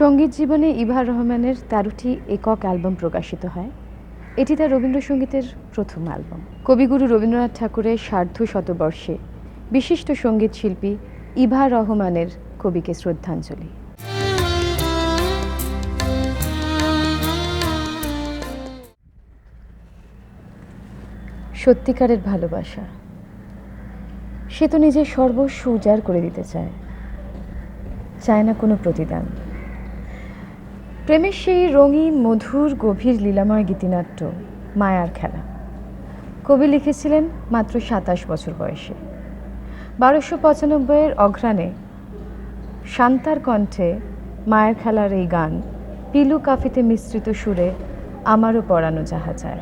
সংগীত জীবনে ইভার রহমানের তেরোটি একক অ্যালবাম প্রকাশিত হয়। এটি তার রবীন্দ্রসঙ্গীতের প্রথম অ্যালবাম। কবিগুরু রবীন্দ্রনাথ ঠাকুরের সার্ধ শতবর্ষে বিশিষ্ট সংগীত শিল্পী ইভা রহমানের কবিকে শ্রদ্ধাঞ্জলি। সত্যিকারের ভালোবাসা। সে তো নিজের সর্বস্ব উজাড় করে দিতে চায়। চায় না কোনো প্রতিদান। প্রেমের সেই রঙিন, মধুর, গভীর লীলাময় গীতিনাট্য, মায়ার খেলা। কবি লিখেছিলেন মাত্র সাতাশ বছর বয়সে। বারোশো পঁচানব্বইয়ের অঘ্রাণে শান্তার কণ্ঠে মায়ের খেলার এই গান, পিলু কাফিতে মিশ্রিত সুরে আমারও পড়ানো যাহা যায়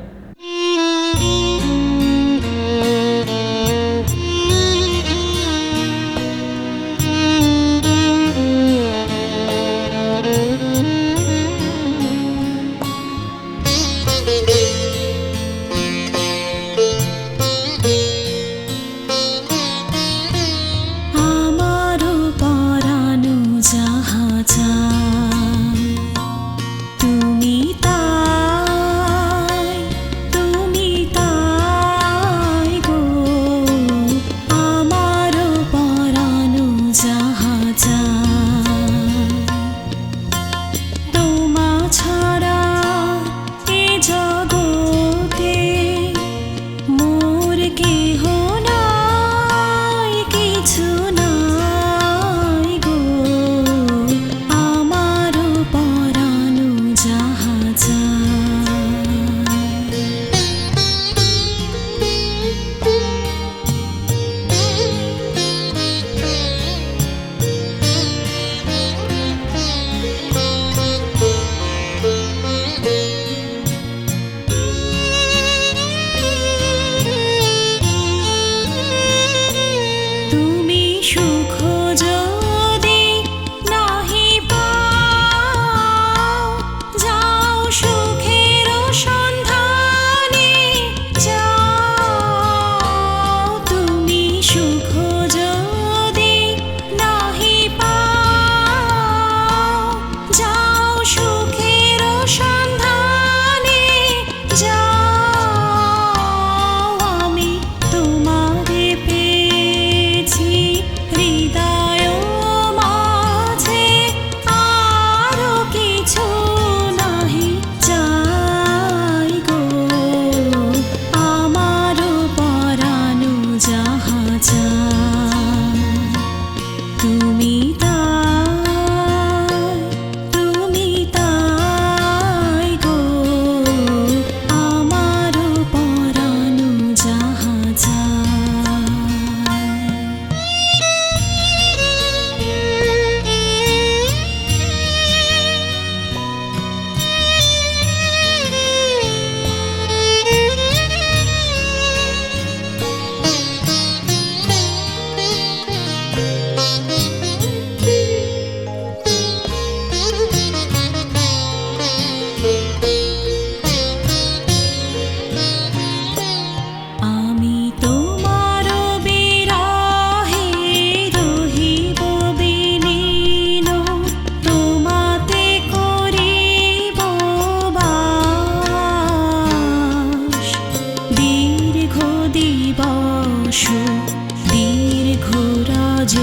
দীর্ঘ রাজ।